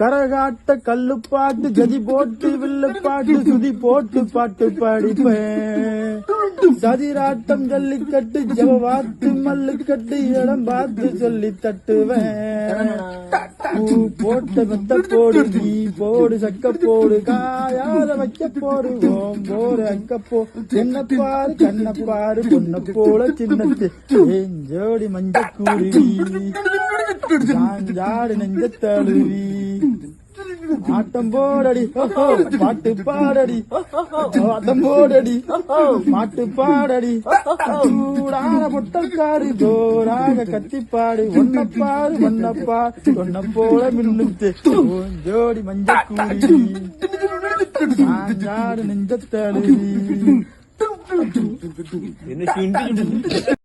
கரகாட்ட கல்லு பாட்டு கதி போட்டு வில்லு பாட்டு சுதி போட்டு பாட்டு பாடிப்பேன். சதிராட்டம் ஜல்லிக்கட்டு ஜவ வாத்து மல்லுக்கட்டு இடம் பார்த்து சொல்லி தட்டுவேன். பூ போட்ட மெத்த போடு நீ போடு சக்க போடு காயால வைக்க போடு ஓம் போடு அக்க போ. என்ன பாரு கண்ண பாரு பொண்ண போல சின்னத்து ஏன் ஜோடி மஞ்ச கூறுவி சாஞ்சாடு நெஞ்ச தழுவி. ஆட்டம் போடடி. பாட்டு பாடடி. ஆட்டம் போடடி. பாட்டு பாடடி. சூடான முட்டக்காரு ஜோராக கத்தி பாடு ஒன்னப்பாரு. பாரு சொன்ன போல மின்னுத்து ஜோடி மஞ்ச கூடி சாஞ்சாடு என்ன